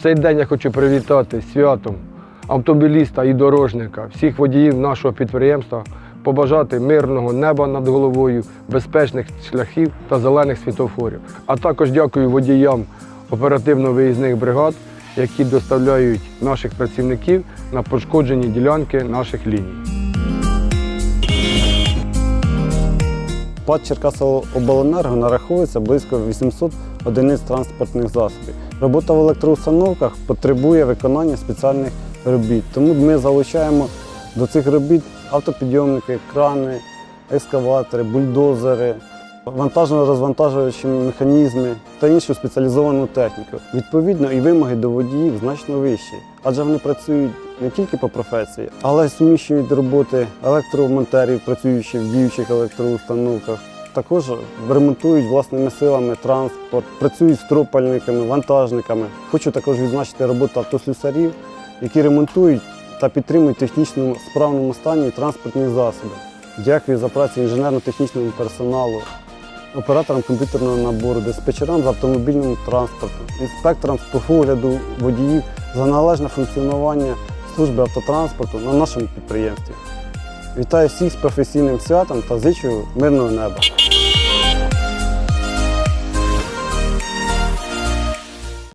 В цей день я хочу привітати святом автомобіліста і дорожника, всіх водіїв нашого підприємства, побажати мирного неба над головою, безпечних шляхів та зелених світофорів. А також дякую водіям оперативно-виїзних бригад, які доставляють наших працівників на пошкоджені ділянки наших ліній. ПАД Черкасобленерго нараховується близько 800 одиниць транспортних засобів. Робота в електроустановках потребує виконання спеціальних робіт, тому ми залучаємо до цих робіт автопідйомники, крани, ескаватори, бульдозери, вантажно-розвантажуючі механізми та іншу спеціалізовану техніку. Відповідно, і вимоги до водіїв значно вищі, адже вони працюють не тільки по професії, але й суміщують роботи електромонтерів, працюючи в діючих електроустановках. Також ремонтують власними силами транспорт, працюють стропальниками, вантажниками. Хочу також відзначити роботу автослюсарів, які ремонтують та підтримують в технічному справному стані транспортні засоби. Дякую за працю інженерно-технічному персоналу, операторам комп'ютерного набору, диспетчерам з автомобільного транспорту, інспекторам з погляду водіїв за належне функціонування служби автотранспорту на нашому підприємстві. Вітаю всіх з професійним святом та зичу мирного неба.